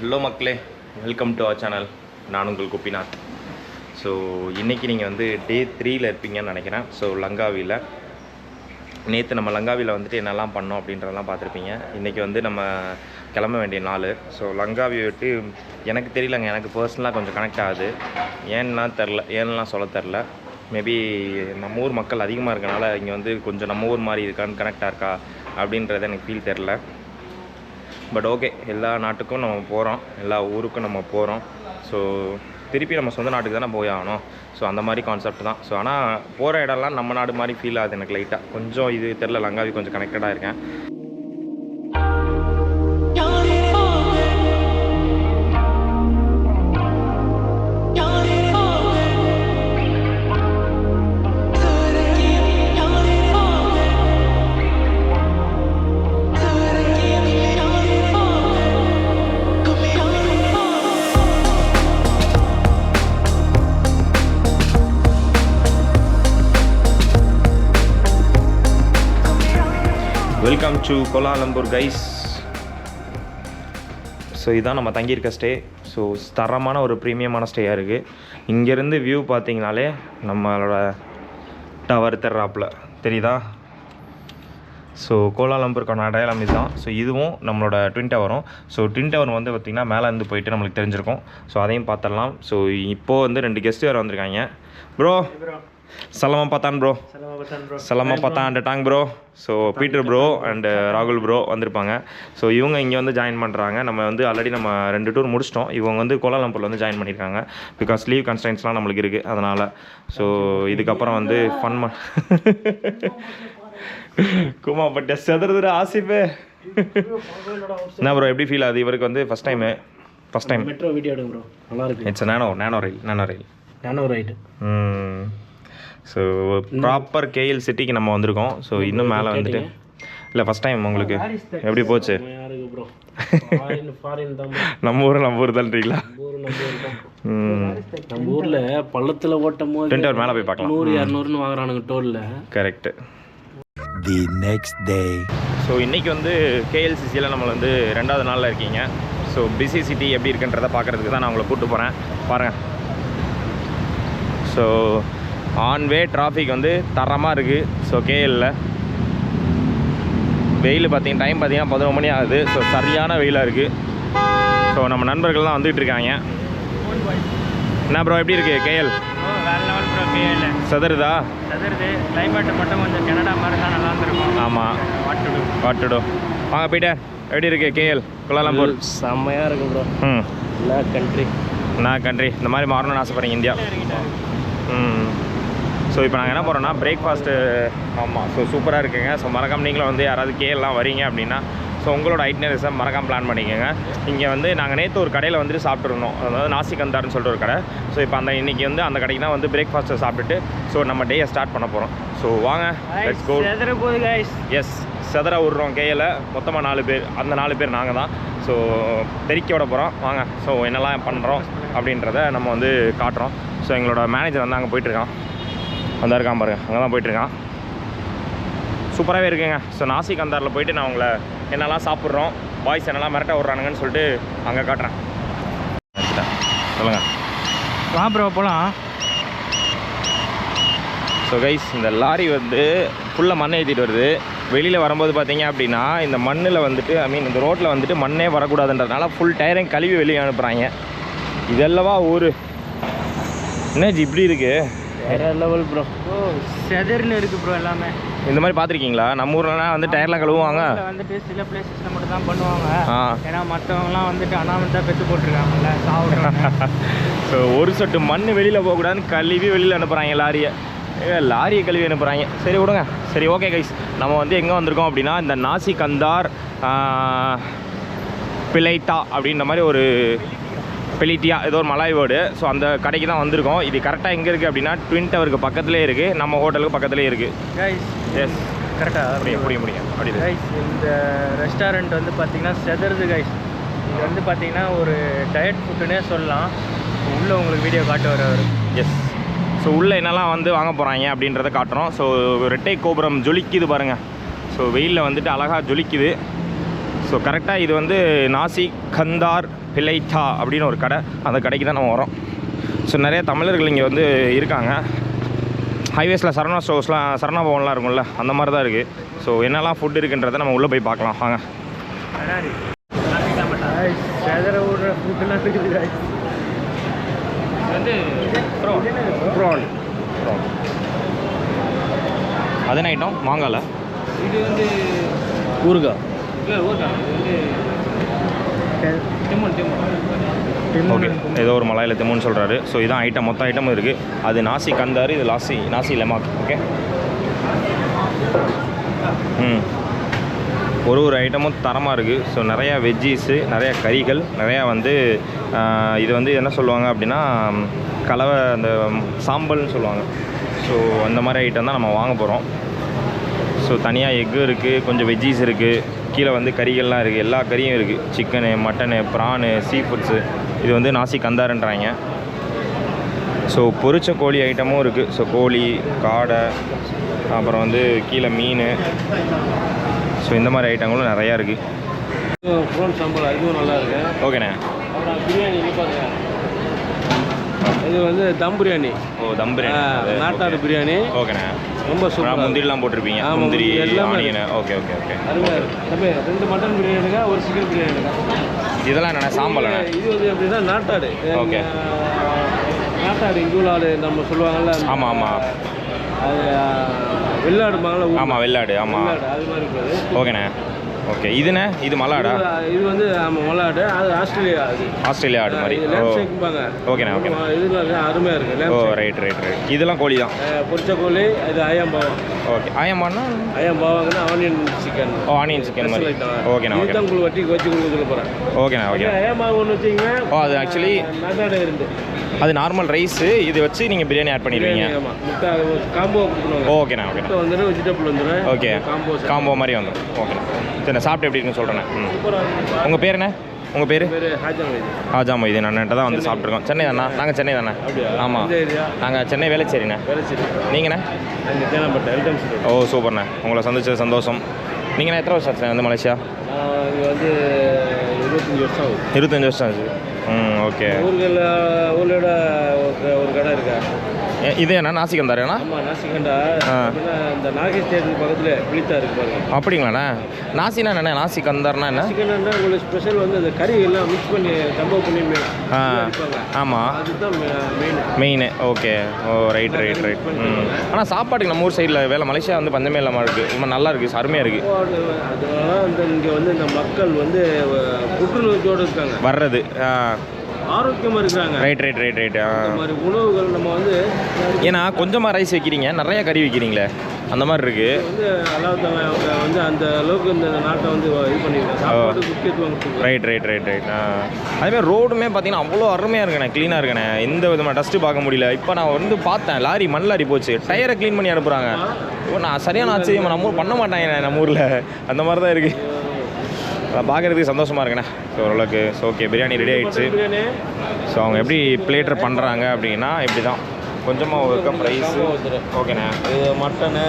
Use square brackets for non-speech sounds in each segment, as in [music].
Hello மக்களே welcome to our channel நான் உங்கள் குப்பிநாத் ஸோ இன்றைக்கி நீங்கள் வந்து டே த்ரீயில் இருப்பீங்கன்னு நினைக்கிறேன். ஸோ லங்காவியில் நேற்று நம்ம லங்காவியில் வந்துட்டு என்னெல்லாம் பண்ணோம் அப்படின்றதெல்லாம் பார்த்துருப்பீங்க. இன்றைக்கி வந்து நம்ம கிளம்ப வேண்டிய நாள். ஸோ லங்காவியை விட்டு எனக்கு தெரியலங்க. எனக்கு பர்சனலாக கொஞ்சம் கனெக்ட் ஆகுது. ஏன்னா தெரில ஏன்னுலாம் சொல்ல தெரில மேபி நம்ம ஊர் மக்கள் அதிகமாக இருக்கனால இங்கே வந்து கொஞ்சம் நம்ம ஊர் மாதிரி இருக்கான்னு கனெக்டாக இருக்கா அப்படின்றத எனக்கு ஃபீல் தெரில பட் ஓகே எல்லா நாட்டுக்கும் நம்ம போகிறோம் எல்லா ஊருக்கும் நம்ம போகிறோம் ஸோ திருப்பி நம்ம சொந்த நாட்டுக்கு தானே போய் ஆகணும். ஸோ அந்த மாதிரி கான்செப்ட் தான். ஸோ ஆனால் போகிற இடம்லாம் நம்ம நாடு மாதிரி ஃபீல் ஆகுது எனக்கு லைட்டாக கொஞ்சம் இது தெரில லங்காவி கொஞ்சம் கனெக்டடாக இருக்கேன். டு கோலாலம்பூர் கைஸ் ஸோ இதுதான் நம்ம தங்கியிருக்க ஸ்டே ஸோ தரமான ஒரு ப்ரீமியமான ஸ்டேயாக இருக்குது இங்கேருந்து வியூ பார்த்தீங்கனாலே நம்மளோட டவர் தெர்றாப்பில் தெரியுதா? ஸோ கோலாலம்பூருக்கான அடையாளம் இதுதான். ஸோ இதுவும் நம்மளோட ட்வின் டவரும் ஸோ ட்வின் டவர் வந்து பார்த்திங்கன்னா மேலே இருந்து போயிட்டு நம்மளுக்கு தெரிஞ்சிருக்கும். ஸோ அதையும் பார்த்துடலாம். ஸோ இப்போது வந்து ரெண்டு கெஸ்ட் வேறு வந்திருக்காங்க. ப்ரோ சலமா பார்த்தான் ப்ரோ சலமா பார்த்தா and Tang bro so Peter bro and ராகுல் ப்ரோ வந்திருப்பாங்க ஸோ இவங்க இங்கே வந்து ஜாயின் பண்ணுறாங்க நம்ம வந்து ஆல்ரெடி நம்ம ரெண்டு டூர் முடிச்சிட்டோம் இவங்க வந்து கோலாலம்பூரில் வந்து ஜாயின் பண்ணியிருக்காங்க பிகாஸ் லீவ் கன்ஸ்டன்ஸ்லாம் நம்மளுக்கு இருக்குது அதனால் ஸோ இதுக்கப்புறம் வந்து ஃபன் குமா பட் செதறதுற ஆசிஃபு என்ன ப்ரோ எப்படி ஃபீல் ஆகுது? இவருக்கு வந்து first time first time metro video bro நல்லா இருக்கு. It's nano nano rail nano rail நானும் ரைட்டு ஸோ ப்ராப்பர் கேஎல் சிட்டிக்கு நம்ம வந்திருக்கோம். ஸோ இன்னும் மேலே வந்துட்டு இல்லை ஃபஸ்ட் டைம் உங்களுக்கு. எப்படி போச்சு. நம்ம ஊர் [laughs] நம்ம ஊர் தான்றீங்களா நம்ம ஊர்ல பள்ளத்துல ஓட்டும் போது அவர் மேலே போய் பார்க்கலாம். நூறு இரநூறுன்னு வாங்குறானுங்க டோல்ல correct the next day. So இன்றைக்கி வந்து கேஎல்சிசியில் நம்ம வந்து ரெண்டாவது நாளில் இருக்கீங்க. ஸோ பிஸி சிட்டி எப்படி இருக்குன்றதை பார்க்குறதுக்கு தான் நான் உங்களை கூப்பிட்டு போகிறேன் பாருங்கள் ஸோ ஆன் வே டிராஃபிக் வந்து தரமாக இருக்குது ஸோ கேஎல்ல வெயில் பார்த்தீங்கன்னா டைம் பார்த்தீங்கன்னா பதினொரு மணி ஆகுது. ஸோ சரியான வெயிலாக இருக்குது ஸோ நம்ம நண்பர்கள்லாம் வந்துகிட்டு இருக்காங்க. என்ன ப்ரோ எப்படி இருக்குது கேஎல் வேற லெவல் ப்ரோ கேஎல் சதுருதா? சதுருது. கிளைமேட் மட்டும் கொஞ்சம் கனடா மாதிரி தான் நல்லா இருந்திருக்கும். ஆமாம் வாட்டுடு வாட்டுடோ வாங்க பீட்டர் எப்படி இருக்குது கேஎல் கோலாலம்பூர் செம்மையா இருக்கு ப்ரோ ம். எல்லா கண்ட்ரி நான் கண்ட்ரி இந்த மாதிரி மாறணும்னு ஆசைப்படுறீங்க இந்தியா. ம். ஸோ இப்போ நாங்கள் என்ன போகிறோம்னா பிரேக்ஃபாஸ்ட்டு ஆமாம் ஸோ சூப்பராக இருக்குங்க. ஸோ மறக்காம நீங்களும் வந்து யாராவது கேஎல்லாம் வரீங்க அப்படின்னா ஸோ உங்களோட ஐட்னரிஸை மறக்காம பிளான் பண்ணிக்கோங்க. இங்கே வந்து நாங்கள் நேற்று ஒரு கடையில் வந்துட்டு சாப்பிட்ருந்தோம் அதாவது நாசிகந்தார்னு சொல்லிட்டு ஒரு கடை. ஸோ இப்போ அந்த இன்றைக்கி வந்து அந்த கடைக்கு தான் வந்து பிரேக்ஃபாஸ்ட்டை சாப்பிட்டுட்டு ஸோ நம்ம டேயை ஸ்டார்ட் பண்ண போகிறோம் ஸோ வாங்க லெட்ஸ் கோ எஸ் செதற விட்றோம் கையில். மொத்தமாக நாலு பேர் அந்த நாலு பேர் நாங்கள் தான். ஸோ தெறிக்க விட போகிறோம் வாங்க ஸோ என்னெல்லாம் பண்ணுறோம் அப்படின்றத நம்ம வந்து காட்டுறோம். ஸோ எங்களோட மேனேஜர் வந்து அங்கே போயிட்டுருக்கான் அந்த இருக்கான் பாருங்க. அங்கே தான் போயிட்டுருக்கான். சூப்பராகவே இருக்குங்க. ஸோ நாசிக் அந்தாரில் போயிட்டு நான் உங்களை என்னெல்லாம் சாப்பிட்றோம் பாய்ஸ் என்னெல்லாம் மிரட்ட விட்றானுங்கன்னு சொல்லிட்டு அங்கே காட்டுறேன். சொல்லுங்கள் வா ப்ரோ போலாம். ஸோ கைஸ் இந்த லாரி வந்து ஃபுல்லாக மண்ணை ஏற்றிட்டு வருது. வெளியில் வரும்போது பார்த்தீங்க அப்படின்னா இந்த மண்ணில் வந்துட்டு ஐ மீன் இந்த ரோட்டில் வந்துட்டு மண்ணே வரக்கூடாதுன்றதுனால ஃபுல் டயரையும் கழுவி வெளியே அனுப்புகிறாங்க இதெல்லவா ஊர்? என்னஜி இப்படி இருக்கு? வேற லெவல் ப்ரோ செதர்னு இருக்கு ப்ரோ எல்லாமே. இந்த மாதிரி பார்த்துருக்கீங்களா? நம்ம ஊர்லலாம் வந்து டயர்லாம் கழுவுவாங்க. வந்துட்டு சில பிளேசஸ்ல மட்டும் தான் பண்ணுவாங்க. ஏன்னா மற்றவங்கலாம் வந்துட்டு அனாமத்தா பெத்து போட்டிருக்காங்கல்ல சாப்பிட்றாங்க ஸோ [laughs] ஒரு சொட்டு மண் வெளியில் போகக்கூடாதுன்னு கழுவி வெளியில் அனுப்புகிறாங்க லாரியை. லாரியை கழுவி அனுப்புகிறாங்க சரி விடுங்க. சரி ஓகே கைஸ் நம்ம வந்து எங்கே வந்திருக்கோம் அப்படின்னா இந்த நாசி கந்தார் பிளைட்டா அப்படின்ற மாதிரி ஒரு பெலிட்டியா ஏதோ ஒரு மலாய் வேர்டு ஸோ அந்த கடைக்கு தான் வந்திருக்கோம். இது கரெக்டாக எங்கே இருக்குது அப்படின்னா ட்வின் டவருக்கு பக்கத்துலேயே இருக்குது நம்ம ஹோட்டலுக்கு பக்கத்துலேயே இருக்குது எஸ் கரெக்டாக முடியும் முடியும் முடியும் அப்படி கைஸ் இந்த ரெஸ்டாரண்ட் வந்து பார்த்தீங்கன்னா செதறுது கைஸ் இது வந்து பார்த்தீங்கன்னா ஒரு டயட் ஃபுட்டுனே சொல்லலாம். உள்ள உங்களுக்கு வீடியோ காட்டு வர்றாரு எஸ் ஸோ உள்ளே என்னெல்லாம் வந்து வாங்க போகிறாங்க அப்படின்றத காட்டுறோம். ஸோ ரெட்டை கோபுரம் ஜொலிக்குது பாருங்கள் ஸோ வெயிலில் வந்துட்டு அழகாக ஜொலிக்குது. ஸோ கரெக்டாக இது வந்து நாசிக் கந்தார் பிள்ளைத்தா அப்படின்னு ஒரு கடை அந்த கடைக்கு தான் நம்ம வரோம். ஸோ நிறைய தமிழர்கள் இங்கே வந்து இருக்காங்க. ஹைவேஸில் சரணா ஸ்டோர்ஸ்லாம் சரணா பவன்லாம் இருக்கும்ல அந்த மாதிரி தான் இருக்குது ஸோ என்னெல்லாம் ஃபுட் இருக்குன்றதை நம்ம உள்ளே போய் பார்க்கலாம். வாங்க. அது என்ன ஐட்டம் மாங்கால இது வந்து ஊறுகாய். இல்லை ஊறுகாய். இது வந்து ஓகே. ஏதோ ஒரு மலையில் திமுன்னு சொல்கிறாரு ஸோ இதான் ஐட்டம் மொத்த ஐட்டமும் இருக்குது அது நாசி கந்தாரு இது லாசி நாசி லெமாக். ஓகே ம். ஒரு ஒரு ஐட்டமும் தரமாக இருக்குது ஸோ நிறையா வெஜ்ஜீஸு நிறையா கறிகள் நிறையா வந்து இது வந்து என்ன சொல்லுவாங்க அப்படின்னா கலவை அந்த சாம்பல்னு சொல்லுவாங்க. ஸோ அந்த மாதிரி ஐட்டம் தான் நம்ம வாங்க போகிறோம் ஸோ தனியாக எக்கு இருக்குது கொஞ்சம் வெஜ்ஜீஸ் இருக்குது கீழே வந்து கறிகள்லாம் இருக்குது எல்லா கறியும் இருக்குது chicken mutton prawn sea foods இது வந்து நாசி கந்தாருன்றாங்க. ஸோ பொரிச்ச கோழி ஐட்டமும் இருக்குது ஸோ கோழி காடை அப்புறம் வந்து கீழே மீன். ஸோ இந்த மாதிரி ஐட்டங்களும் நிறையா இருக்குது ஓகேண்ணே அப்புறம் பிரியாணி இங்கே பாருங்க இது வந்து தம் பிரியாணி. ஓ தம் பிரியாணி. நாட்டாடு. பிரியாணி. ஓகேண்ணே. ரொம்ப சூப்பராக முந்திரிலாம் போட்டிருப்பீங்க. முந்திரி எல்லாமே ஓகே ஓகே ஓகே அருமையாக ரெண்டு மட்டன் பிரியாணி எடுங்க ஒரு சிக்கன் பிரியாணி எடுங்க இதெல்லாம் என்னண்ணே சாம்பல்ண்ணே இது வந்து எப்படின்னா நாட்டாடு. அஹ், நாட்டாடு ஆடு நம்ம சொல்லுவாங்கல்ல. ஆமாம் ஆமாம் அது வெள்ளாடுமாங்கள ஆமாம் வெள்ளாடு ஆமாம் வெள்ளாடு அது மாதிரி ஓகேண்ணே. ஓகே இதுண்ணே? இது மலாடா? இது- இது வந்து ஆமாம் மொளாடு அது ஆஸ்திரேலியா அது. ஆஸ்திரேலியா ஆடு மாதிரி. இது ஓகேண்ணே ஓகேண்ணே. இதுல இருக்கு, அருமையா இருக்கு lamb oh. Right right right இதெல்லாம் கோழி தான்? பொரிச்ச கோழி இது அயம்பாவம் ஓகே ஆயம்மாண்ணா அயம்பாவங்கன்னா onion chicken oh onion chicken மாதிரி. ஓகேண்ணா ஓகே இதுதான் உங்களுக்கு வட்டி வச்சு கொடுக்க போகிறேன் ஓகேண்ணா ஓகே அயம்பாவம் ஒன்று வச்சிங்கன்னா ஓ அது ஆக்சுவலி நட்டாடு இருந்து. அது நார்மல் ரைஸு இது வச்சு நீங்கள் பிரியாணி ஆட் பண்ணிடுவீங்க. காம்போ ஓகேண்ணா முட்டை வந்துடும் வெஜிடபிள் வந்துடும் ஓகே காம்போ காம்போ மாதிரி வந்துடும் ஓகேண்ணா சரி நான் சாப்பிட்டு எப்படி இருக்குன்னு இருக்கு உங்கள் பேர் என்ன? உங்கள் பேர்? ஆஜா மொய்தீன். அண்ணன்ட்ட தான் வந்து சாப்பிட்ருக்கோம் சென்னை தானே? நாங்கள் சென்னை தானே? ஆமாம் நாங்கள் சென்னை வேலைச்சேரிண்ணே வேலை சரி நீங்கண்ணே ஓ சூப்பர்ண்ணே உங்களை சந்திச்சது சந்தோஷம். நீங்கண்ணே எத்தனை வருஷம் ஆச்சுண்ணே வந்து மலேசியா? வந்து இருபத்தஞ்சி வருஷம் ஆகுது. இருபத்தஞ்சி வருஷம் ஆச்சு ம் ஓகே. ஊர்களில் ஊரோட ஒரு ஒரு கடை இருக்கா? இது என்ன? நாசிகம் தாரேண்ணா ஆமாம் நாசிகண்டா இந்த நாகேஷ் தேட்டருக்கு பக்கத்தில் பிளித்தா இருக்கு பாருங்க அப்படிங்களாண்ணே? நாசினா என்ன நாசி கந்தார்னா என்ன? சிக்கன் உங்களுக்கு ஸ்பெஷல் வந்து அந்த கறி எல்லாம் மிக்ஸ் பண்ணி சம்பவம் பண்ணி ஆமாம் அதுதான் main main okay oh right right right ஆனால் சாப்பாட்டுக்கு நம்ம ஊர் சைடில் வேலை மலேசியா வந்து பஞ்சமே இல்லாமல் இருக்குது ரொம்ப நல்லா இருக்குது அருமையாக இருக்குது அதனால அந்த இங்கே வந்து இந்த மக்கள் வந்து புற்றுநோய்க்கோடு இருக்காங்க. வர்றது. ஆரோக்கியமாக இருக்கிறாங்க. ரைட் ரைட் ரைட் ரைட் இந்த மாதிரி உணவுகள் நம்ம வந்து ஏன்னா கொஞ்சமாக ரைஸ் வைக்கிறீங்க நிறைய கறி வைக்கிறீங்களே அந்த மாதிரி இருக்குது வந்து அல்லாஹ் அவங்க வந்து அந்த அளவுக்கு இந்த நாட்டை வந்து இது பண்ணியிருக்காங்க. சாப்பாடு முக்கியத்துவம் கொடுத்துருக்காங்க. ரைட் ரைட் ரைட் ரைட் அதேமாதிரி ரோடுமே பார்த்தீங்கன்னா அவ்வளோ அருமையாக இருக்குண்ணே க்ளீனாக இருக்குண்ணே. எந்த விதமாக டஸ்ட்டு பார்க்க முடியல. இப்போ நான் வந்து பார்த்தேன் லாரி மண் லாரி போச்சு. டயரை க்ளீன் பண்ணி அனுப்புகிறாங்க ஓ நான் சரியான ஆச்சரியம் நம்ம ஊர் பண்ண மாட்டாங்க நம்ம ஊரில். அந்த மாதிரி தான் இருக்குது பார்க்குறதுக்கு சந்தோஷமாக இருக்குண்ணே. ஸோ ஓரளவுக்கு ஸோ ஓகே பிரியாணி ரெடி ஆயிடுச்சு. பிரியாணி ஸோ அவங்க எப்படி பிளேட்டர் பண்ணுறாங்க அப்படின்னா இப்படி தான் கொஞ்சமாக ஒரு கப் ரைஸு ஓகேண்ணே இது மட்டனு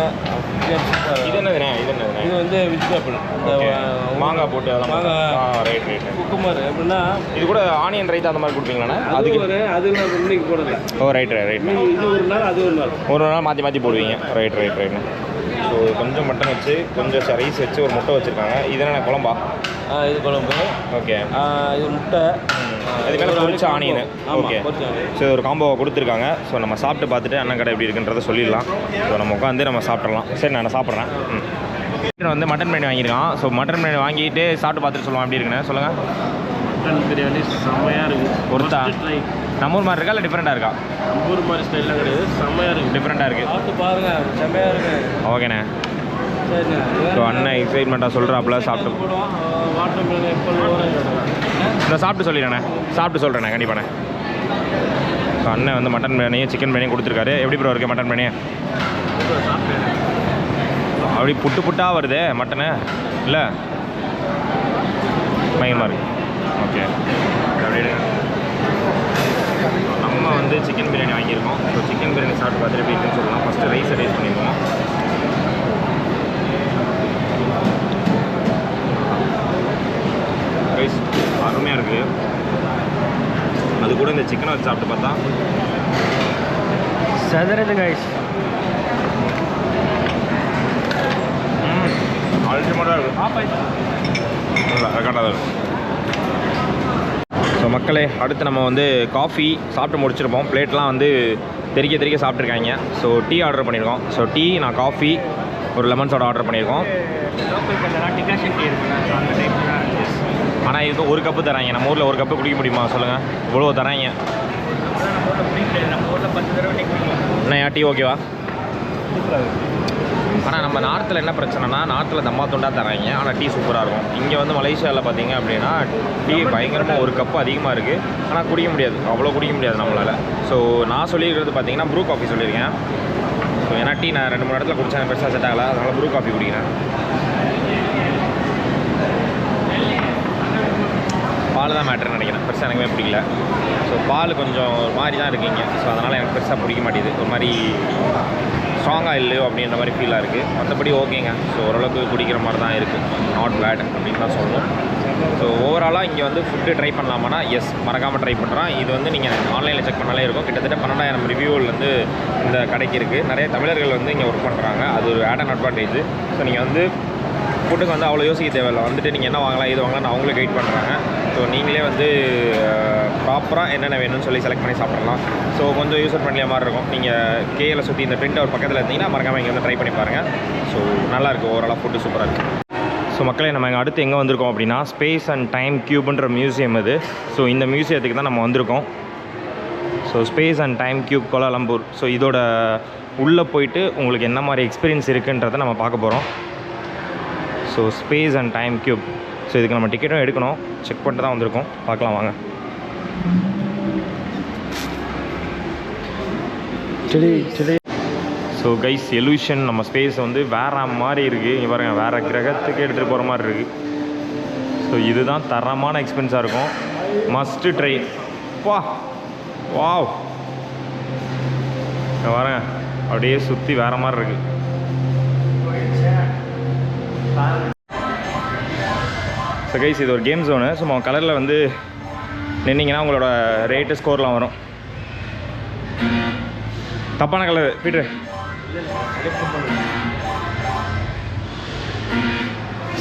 இது என்னதுண்ணே? இது என்னதுண்ணே? இது வந்து வெஜிடபிள் இந்த மாங்காய் போட்டு அதெல்லாம் மாங்காய். ரைட் ரைட் குக்குமர் எப்படின்னா இது கூட ஆனியன் ரைத்தா அந்த மாதிரி கொடுப்பீங்களாண்ணே? அது அதுக்கு ஒரு அது இன்னைக்கு போடல. ஓ ரைட் ரைட் ரைட் இது ஒரு நாள் அது ஒரு நாள். ஒரு நாள் மாற்றி மாற்றி போடுவீங்க. ரைட் ரைட் ரைட்ண்ணே ஸோ கொஞ்சம் மட்டன் வச்சு கொஞ்சம் ரைஸ் வச்சு ஒரு முட்டை வச்சுருக்காங்க. இது என்ன குழம்பா? இது குழம்பு. ஓகே. இது முட்டை. அது மேலே பொரிச்ச ஆனியன். ஓகே. ஸோ ஒரு காம்போ கொடுத்துருக்காங்க. ஸோ நம்ம சாப்பிட்டு பார்த்துட்டு அண்ணன் கடை எப்படி இருக்குன்றதை சொல்லிடலாம். ஸோ நம்ம உட்காந்து நம்ம சாப்பிட்றலாம் சரி நான் சாப்பிட்றேன். ம். வந்து மட்டன் பிரியாணி வாங்கியிருக்கான். ஸோ மட்டன் பிரியாணி வாங்கிட்டு சாப்பிட்டு பார்த்துட்டு சொல்லுவான் எப்படி இருக்குண்ணே சொல்லுங்கள் மட்டன் பிரியாணி செம்மையாக இருக்குது ஒருத்தா நம்ம ஊர் மாதிரி இருக்கா இல்லை டிஃப்ரெண்ட்டாக இருக்கா? ஊர் மாதிரி ஸ்டைலில் கிடையாது. செம்மையாக இருக்குது டிஃப்ரெண்ட்டாக இருக்குது பார்த்து பாருங்க. செம்மையாக இருக்கு. ஓகேண்ணே. ஸோ அண்ணன் எக்ஸைட்மெண்ட்டாக சொல்கிறாப்புல சாப்பிட்டு. இந்த சாப்பிட்டு சொல்லிடுறேண்ணே. சாப்பிட்டு சொல்கிறேண்ணே கண்டிப்பாண்ணே. ஸோ அண்ணன் வந்து மட்டன் பிரியாணியும் சிக்கன் பிரியாணியும் கொடுத்துருக்காரு. எப்படி ப்ரோ இருக்கு மட்டன் பிரியாணி அப்படி புட்டு புட்டாக வருதே மட்டனு இல்லை? பயங்கரமாக இருக்கு. ஓகே. அப்படியே நம்ம வந்து சிக்கன் பிரியாணி வாங்கியிருக்கோம். ஸோ சிக்கன் பிரியாணி சாப்பிட்டு பார்த்துட்டு எப்படி இருக்குன்னு சொல்லலாம். ஃபஸ்ட்டு ரைஸை டேஸ்ட் பண்ணிடுவோம். ரைஸ் அருமையாக இருக்குது அது கூட இந்த சிக்கனை வச்சு சாப்பிட்டு பார்த்தா செதறது கைஸ் அல்டிமேட்டாக இருக்கும் ரெக்கார்டாக இருக்கும் ஸோ மக்களே அடுத்து நம்ம வந்து காஃபி சாப்பிட்டு முடிச்சிருப்போம். பிளேட்லாம் வந்து தெறிக்க தெறிக்க சாப்பிட்ருக்காங்க ஸோ டீ ஆர்டர் பண்ணியிருக்கோம். ஸோ டீ நான் காஃபி ஒரு லெமன் சோடா ஆர்டர் பண்ணியிருக்கோம். ஆனால் இது ஒரு கப்பு தராங்க. நம்ம ஊரில் ஒரு கப்பு குடிக்க முடியுமா? சொல்லுங்கள் இவ்வளோ தராங்க. என்ன டீ ஓகேவா ஆனால் நம்ம நார்த்தில் என்ன பிரச்சனைனா நார்த்தில் தம்மா துண்டா தராங்க. ஆனால் டீ சூப்பராக இருக்கும். இங்கே வந்து மலேசியாவில் பார்த்தீங்க அப்படின்னா டீ பயங்கரமாக ஒரு கப்பு அதிகமாக இருக்குது ஆனால் குடிக்க முடியாது. அவ்வளோ குடிக்க முடியாது நம்மளால். ஸோ நான் சொல்லியிருக்கிறது பார்த்தீங்கன்னா ப்ரூ காஃபி சொல்லியிருக்கேன். ஸோ ஏன்னா டீ நான் ரெண்டு மூணு இடத்துல குடிச்சேன். பெருசாக செட் ஆகலை. அதனால் ப்ரூ காஃபி குடிக்கிறேன். பால் தான் மேட்ருன்னு நினைக்கிறேன். பெருசாக எனக்குமே பிடிக்கல. ஸோ பால் கொஞ்சம் ஒரு மாதிரி தான் இருக்கீங்க ஸோ அதனால் எனக்கு பெருசாக பிடிக்க மாட்டேங்குது. ஒரு மாதிரி ஸ்ட்ராங்காக இல்லையோ அப்படின்ற மாதிரி ஃபீலாக இருக்குது மற்றபடி ஓகேங்க. ஸோ ஓரளவுக்கு குடிக்கிற மாதிரி தான் இருக்குது நாட் பேட் அப்படின்னு தான் சொல்லணும் ஸோ ஓவராலாக இங்கே வந்து ஃபுட்டு ட்ரை பண்ணலாமானா எஸ் மறக்காமல் ட்ரை பண்ணுறான் இது வந்து நீங்கள் ஆன்லைனில் செக் பண்ணாலே இருக்கும். கிட்டத்தட்ட பன்னெண்டாயிரம் ரிவ்யூவில் வந்து இந்த கடைக்கு இருக்குது நிறைய தமிழர்கள் வந்து இங்கே ஒர்க் பண்ணுறாங்க அது ஒரு ஆட் அண்ட் அட்வான்டேஜ் ஸோ நீங்கள் வந்து ஃபுட்டுக்கு வந்து அவ்வளோ யோசிக்க தேவையில்லை. வந்துட்டு நீங்கள் என்ன வாங்கலாம் இது வாங்கலாம் அவங்களே கைட் பண்ணுறாங்க ஸோ நீங்களே வந்து ப்ராப்பராக என்னென்ன வேணும்னு சொல்லி செலக்ட் பண்ணி சாப்பிட்றலாம் ஸோ கொஞ்சம் யூஸ் பண்ணிய மாதிரி இருக்கும். நீங்கள் கேயில் சுற்றி இந்த பிரிண்ட் அவர் பக்கத்தில் இருந்தீங்கன்னா மறக்காமல் இங்கே வந்து ட்ரை பண்ணி பாருங்கள் ஸோ நல்லாயிருக்கு ஓவராலாக ஃபுட்டு சூப்பராக இருக்குது ஸோ மக்களே நம்ம இங்கே அடுத்து எங்கே வந்திருக்கோம் அப்படின்னா ஸ்பேஸ் அண்ட் டைம் கியூப்ன்ற மியூசியம் இது. ஸோ இந்த மியூசியத்துக்கு தான் நம்ம வந்திருக்கோம். So space and time cube Kuala Lumpur so இதோட உள்ளே போயிட்டு உங்களுக்கு என்ன மாதிரி எக்ஸ்பீரியன்ஸ் இருக்குன்றதை நம்ம பார்க்க போகிறோம் so space and time cube so இதுக்கு நம்ம டிக்கெட்டும் எடுக்கணும். செக் பண்ணிட்டு தான் வந்திருக்கோம். பார்க்கலாம் வாங்க. ஸோ கைஸ் எலூஷன் நம்ம ஸ்பேஸ் வந்து வேற மாதிரி இருக்குது இங்கே பாருங்க வேறு கிரகத்துக்கு எடுத்துகிட்டு போகிற மாதிரி இருக்குது ஸோ இதுதான் தரமான எக்ஸ்பென்ஸாக இருக்கும். மஸ்ட்டு ட்ரை வா. வாவ் பாருங்க அப்படியே சுற்றி வேற மாதிரி இருக்குது ஸோ கைஸ் இது ஒரு கேம் ஜோனு ஸோ கலரில் வந்து நின்னீங்கன்னா உங்களோட ரேட்டு ஸ்கோர்லாம் வரும். தப்பான கலர் பீட்ரு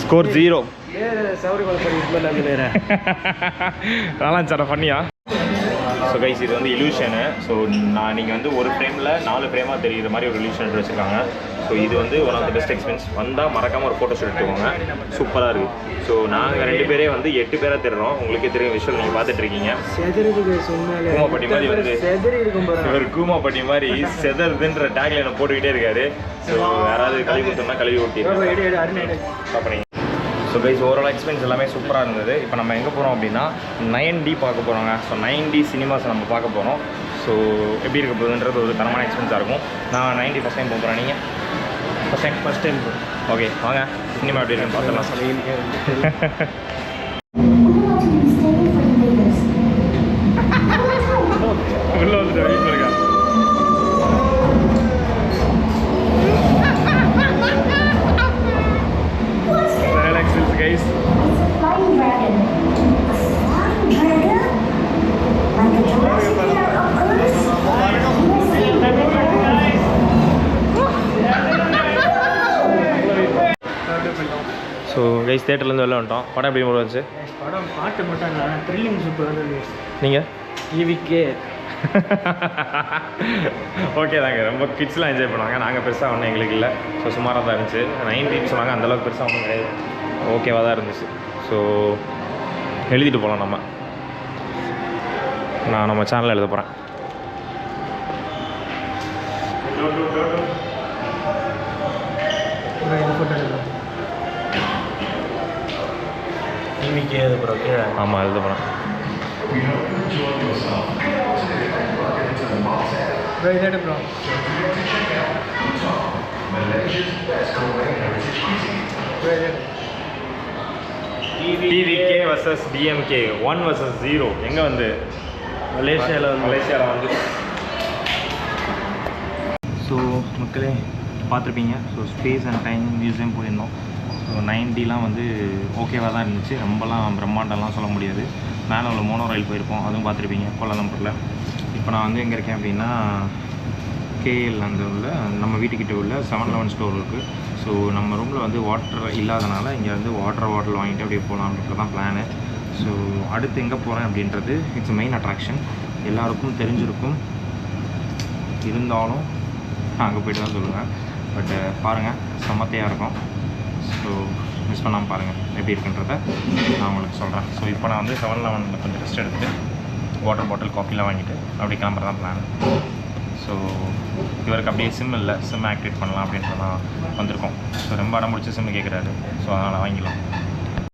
ஸ்கோர் ஜீரோ நல்லா சார் பண்ணியா ஸோ கைஸ் இது வந்து இலூஷனு ஸோ நான் நீங்கள் வந்து ஒரு ஃப்ரேமில் நாலு ஃப்ரேமாக தெரியுற மாதிரி ஒரு இலூஷன் வச்சுருக்காங்க. ஸோ இது வந்து one of the best experience வந்தால் மறக்காமல் ஒரு ஃபோட்டோ ஷூட் எடுத்துக்கோங்க. சூப்பராக இருக்குது ஸோ நாங்கள் ரெண்டு பேரே வந்து எட்டு பேராக தெரிறோம். உங்களுக்கே தெரியும் விஷுவல் நீங்கள் பார்த்துட்டு இருக்கீங்க. செதறது சொன்னாலே கூமாப்பட்டி மாதிரி வந்து இவர் கூமாப்பட்டி மாதிரி செதறுதுன்ற டேக்லைனை போட்டுக்கிட்டே இருக்காரு. ஸோ யாராவது கழுவி கொடுத்தோம்னா கழுவி ஊட்டிடுறாங்க எடு ஸோ கைஸ் ஓவரால் எக்ஸ்பீரியன்ஸ் எல்லாமே சூப்பராக இருந்தது. இப்போ நம்ம எங்கே போகிறோம் அப்படின்னா நைன் டி பார்க்க போகிறோங்க ஸோ நைன் டி சினிமாஸ் நம்ம பார்க்க போகிறோம் ஸோ எப்படி இருக்க போகுதுன்றது ஒரு தரமான எக்ஸ்பீரியன்ஸாக இருக்கும். நான் நைன்டி ஃபஸ்ட் டைம் போகிறேன் நீங்கள் first time first time okay வாங்க. சினிமா எப்படி இருக்குன்னு பார்த்துலாம் கைஸ் தேட்டர்லேருந்து வெளில வந்துட்டோம். படம் எப்படி வந்துச்சு படம் பாட்டு மட்டும் நான் த்ரில்லிங் சூப்பர் நீங்கள் ஈவிக்கே. ஓகே தாங்க ரொம்ப கிட்ஸ்லாம் என்ஜாய் பண்ணுவாங்க. நாங்கள் பெருசாக ஒன்றும் எங்களுக்கு இல்லை. ஸோ சுமாராக தான் இருந்துச்சு. நைன்டீன் சொன்னாங்க அந்தளவுக்கு பெருசாக ஒன்றும் கிடையாது. ஓகேவாக தான் இருந்துச்சு. ஸோ எழுதிட்டு போகலாம் நம்ம. நான் நம்ம சேனலில் எழுத போகிறேன் ஃபோட்டோ எடுக்கலாம் ஈவிக்கே அது ப்ரோ கீழே ஆமாம் எழுத ப்ரோ இது ப்ரோ ப்ரோ இது எடு TVK versus DMK one versus zero எங்கே வந்து? மலேசியாவில் வந்து. மலேசியாவில் வந்து. ஸோ மக்களே பார்த்துருப்பீங்க. So space and time museum போயிருந்தோம். ஸோ வந்து ஓகேவாக தான் இருந்துச்சு. ரொம்பலாம் பிரம்மாண்டம்லாம் சொல்ல முடியாது. மேலே உள்ள மோனோ ரயில் போயிருப்போம். அதுவும் பார்த்துருப்பீங்க கோலாலம்பூரில். இப்போ நான் வந்து எங்கே இருக்கேன் அப்படின்னா கேஎல் அந்த உள்ள நம்ம வீட்டுக்கிட்ட உள்ள செவன் லெவன் ஸ்டோர் இருக்குது ஸோ நம்ம ரூமில் வந்து வாட்டர் இல்லாதனால இங்கே வந்து வாட்டர் பாட்டில் வாங்கிட்டு அப்படியே போகலான்றது தான் பிளானு ஸோ அடுத்து எங்கே போகிறேன் அப்படின்றது இட்ஸ் மெயின் அட்ராக்ஷன் எல்லாருக்கும் தெரிஞ்சிருக்கும். இருந்தாலும் நான் அங்கே போய்ட்டு தான் சொல்லுவேன். பட்டு பாருங்கள் செம்மத்தையாக இருக்கும். ஸோ மிஸ் பண்ணாமல் பாருங்கள் எப்படி இருக்குன்றத நான் உங்களுக்கு சொல்கிறேன் ஸோ இப்போ நான் வந்து செவன் லெவனில் கொஞ்சம் ரெஸ்ட் எடுத்துகிட்டு வாட்டர் பாட்டில் காஃபிலாம் வாங்கிட்டு அப்படி கிளம்புற தான் பிளான் ஸோ இவருக்கு அப்படியே சிம் இல்லை சிம் ஆக்டிவேட் பண்ணலாம் அப்படின்றதான் வந்திருக்கோம். ஸோ ரொம்ப அடம் முடிச்ச சிம் கேட்குறாரு ஸோ அதனால் வாங்கிக்கலாம்